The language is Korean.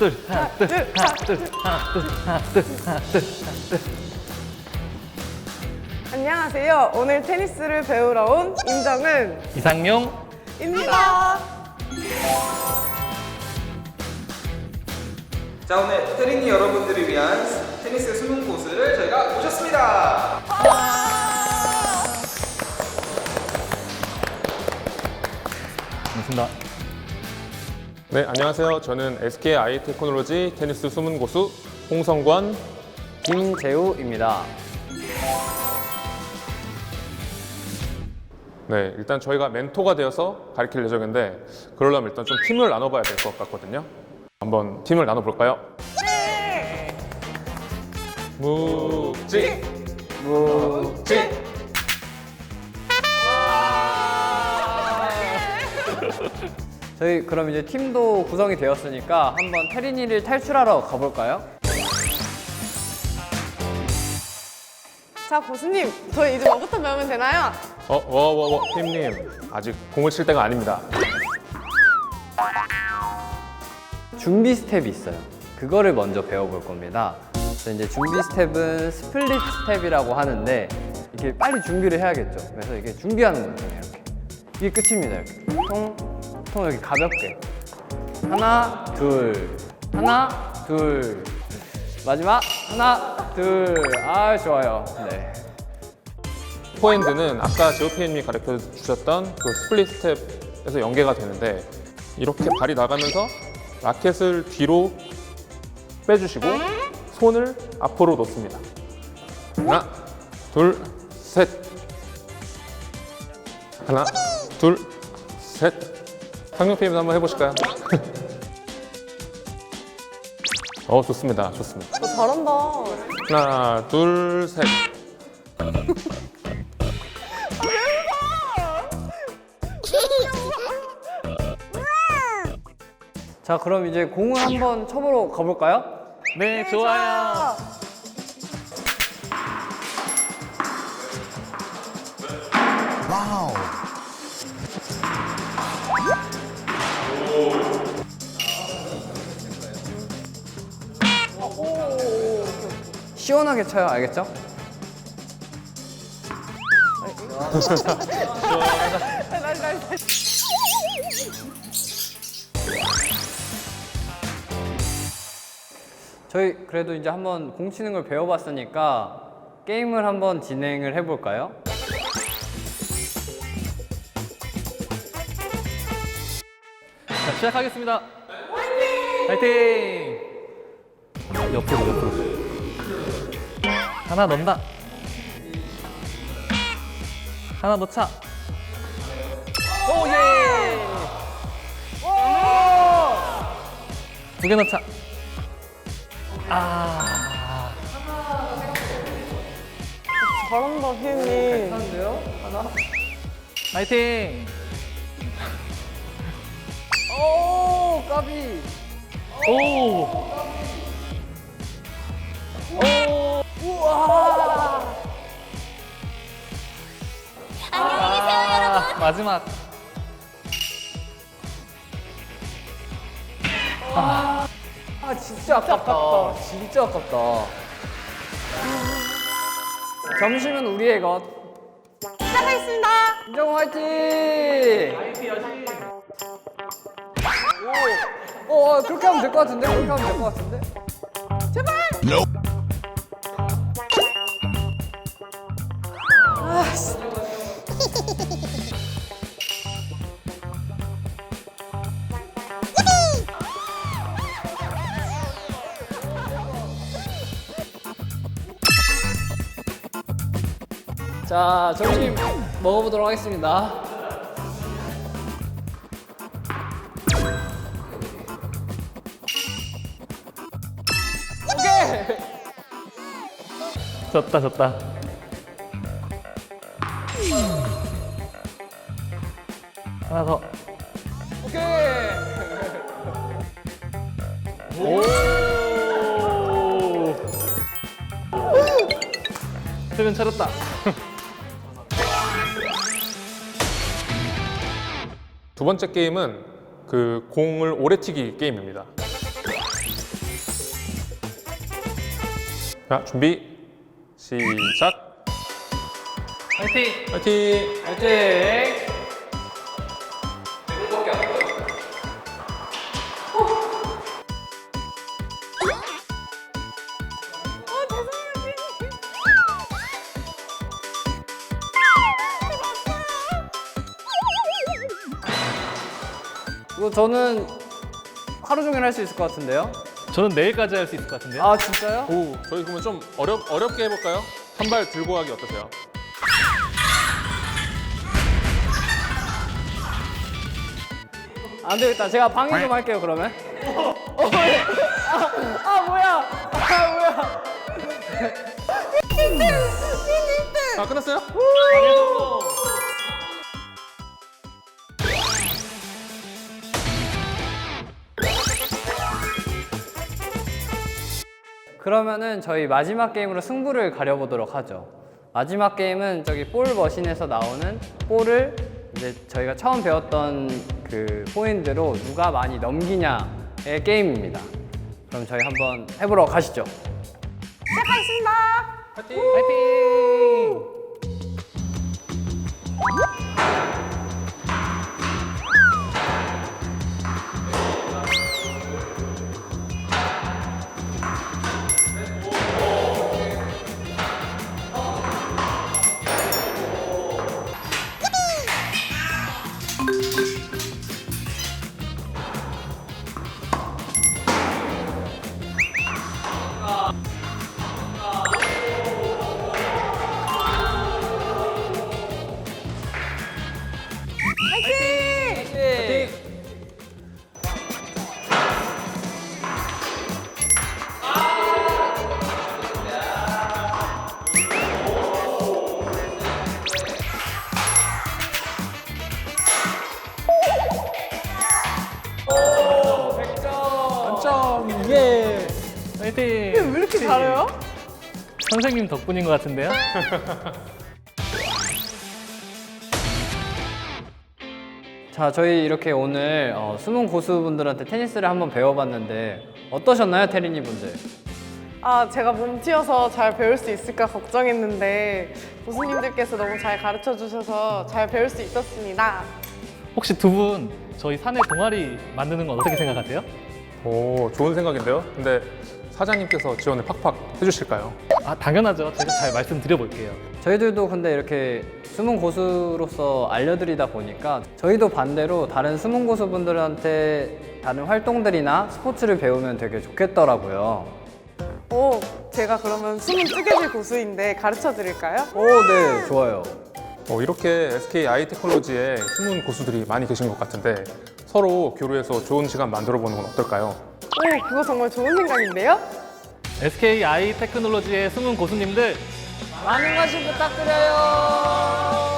둘, 하나, 둘, 하나, 둘, 하나, 둘, 하나, 둘, 하나, 둘, 하나, 둘. 안녕하세요. 오늘 테니스를 배우러 온 임정은 이상용. 입니다. 자 오늘 테린이 여러분들을 위한 테니스 수능 코스를 저희가 모셨습니다. 반갑습니다. 네, 안녕하세요. 저는 SK 아이 테크놀로지 테니스 수문 고수 홍성권. 김재우입니다. 네, 일단 저희가 멘토가 되어서 가르칠 예정인데 그러려면 일단 좀 팀을 나눠봐야 될 것 같거든요. 한번 팀을 나눠볼까요? 네. 묵지, 묵지. 저희 그럼 이제 팀도 구성이 되었으니까 한번 테린이를 탈출하러 가볼까요? 자, 고수님, 저희 이제 뭐부터 배우면 되나요? 어, 워, 워, 워, 팀님 아직 공을 칠 때가 아닙니다. 준비 스텝이 있어요. 그거를 먼저 배워볼 겁니다. 그래서 이제 준비 스텝은 스플릿 스텝이라고 하는데 이렇게 빨리 준비를 해야겠죠. 그래서 이게 준비하는 거예요. 이렇게 이게 끝입니다. 이렇게 통, 통 이렇게 가볍게 하나, 둘, 하나, 둘 마지막 하나, 둘. 아 좋아요. 네. 포핸드는 아까 제오피님이 가르쳐 주셨던 그 스플릿 스텝에서 연계가 되는데 이렇게 발이 나가면서 라켓을 뒤로 빼주시고 손을 앞으로 놓습니다. 하나, 둘, 셋. 하나, 둘, 셋. PM도 한번 해보실까요? 어, 좋습니다. 좋습니다. 너 잘한다. 하나, 둘, 셋. 자 그럼 이제 공을 한번 쳐보러 가볼까요? 네, 좋아요. 시원하게 쳐요. 알겠죠? 저희 그래도 이제 한번 공 치는 걸 배워봤으니까 게임을 한번 진행을 해볼까요? 자, 시작하겠습니다. 화이팅! 옆으로, 옆으로. 하나 넣는다. 하나 넣자. 오, 예! 두 개 넣자. 아, 잘한다? 하나? 화이팅! 오 까비! 오! 안 마지막. 아 진짜 아깝다. 진짜 아깝다. 점심은 우리의 것. 시작하겠습니다. 인정 화이팅! 오, 어, 어, 그렇게 하면 될 것 같은데? 그렇게 하면 될 것 같은데? 자, 점심 먹어보도록 하겠습니다. 졌다, 졌다. 하나 더. 오케이! 오! 세면 차렸다. 두 번째 게임은 그 공을 오래 튀기 게임입니다. 자, 준비, 시작! 파이팅 파이팅 파이팅! 이거 저는 하루 종일 할 수 있을 것 같은데요? 저는 내일까지 할 수 있을 것 같은데요? 아 진짜요? 오, 저희 그러면 좀 어렵 어렵게 해볼까요? 한 발 들고 가기 어떠세요? 안 되겠다. 제가 방해 좀 할게요 그러면. 어, 예. 아, 아 뭐야? 아 뭐야? 아 끝났어요? 그러면은 저희 마지막 게임으로 승부를 가려보도록 하죠. 마지막 게임은 저기 볼 머신에서 나오는 볼을 이제 저희가 처음 배웠던 그 포인트로 누가 많이 넘기냐의 게임입니다. 그럼 저희 한번 해보러 가시죠. 시작하겠습니다. 화이팅! 만점! 1대1. 왜 이렇게 잘해요? 선생님 덕분인 것 같은데요? 자, 저희 이렇게 오늘 어, 숨은 고수분들한테 테니스를 한번 배워봤는데 어떠셨나요, 테린이 분들? 아, 제가 몸튀어서 잘 배울 수 있을까 걱정했는데 고수님들께서 너무 잘 가르쳐 주셔서 잘 배울 수 있었습니다. 혹시 두 분 저희 사내 동아리 만드는 건 어떻게 생각하세요? 오, 좋은 생각인데요? 근데 사장님께서 지원을 팍팍 해주실까요? 아, 당연하죠. 제가 잘 말씀드려 볼게요. 저희들도 근데 이렇게 숨은 고수로서 알려드리다 보니까 저희도 반대로 다른 숨은 고수분들한테 다른 활동들이나 스포츠를 배우면 되게 좋겠더라고요. 오, 제가 그러면 숨은 뜨개질 고수인데 가르쳐 드릴까요? 오, 네, 좋아요. 어, 이렇게 SK 아이 테크놀로지에 숨은 고수들이 많이 계신 것 같은데 서로 교류해서 좋은 시간 만들어 보는 건 어떨까요? 오, 그거 정말 좋은 생각인데요? SK 아이 테크놀로지의 숨은 고수님들 많은 관심 부탁드려요.